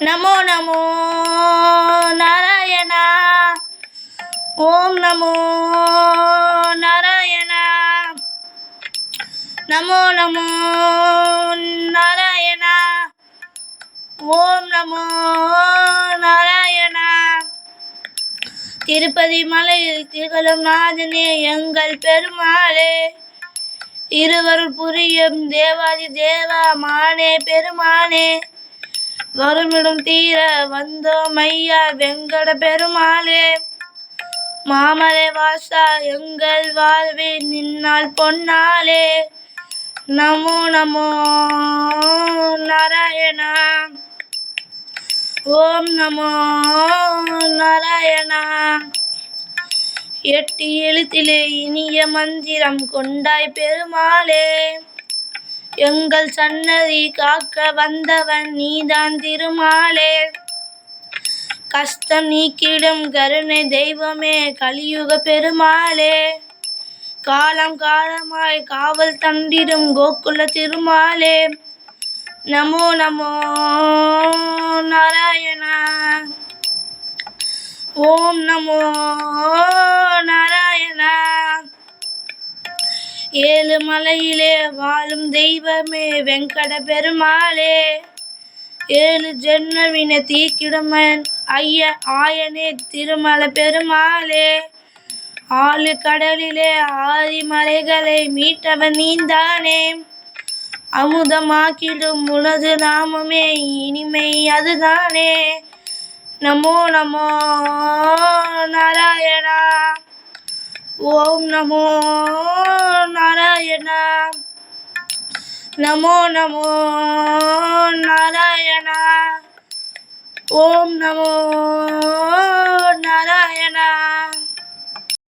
நமோ நமோ நாராயணா. ஓம் நமோ நாராயணா. நமோ நமோ நாராயணா. ஓம் நமோ நாராயணா. திருப்பதி மலையில் திகழும் நாதனே எங்கள் பெருமாளே. இருவருள் புரியும் தேவாதி தேவா மானே பெருமானே. வருமிடம் தீர வந்தோம் ஐயா வெங்கட பெருமாளே. மாமலை வாசா எங்கள் வாழ்வே நின்னால் பொன்னாலே நமோ நமோ நாராயணா ஓம் நமோ நாராயணா எட்டு எழுத்திலே இனிய மந்திரம் கொண்டாய் பெருமாளே. எங்கள் சன்னதி காக்க வந்தவன் நீதான் திருமாலே. கஷ்டம் நீக்கிடும் கருணை தெய்வமே கலியுக பெருமாளே. காலம் காலமாய் காவல் தண்டிடும் கோகுல திருமாலே நமோ நமோ நாராயணா. ஓம் நமோ நாராயணா ஏழு மலையிலே வாழும் தெய்வமே வெங்கட பெருமாளே ஏழு ஜென்மவினை தீக்கிடுமன் ஐய ஆயனே திருமல பெருமாளே. ஆளு கடலிலே ஆதி மலைகளை மீட்டவன் நீந்தானே. அமுதமாக்கிடும் உனது நாமமே இனிமை அதுதானே. நமோ நமோ நாராயணா. ஓம் நமோ நாராயணா நமோ நமோ நாராயணா ஓம் நமோ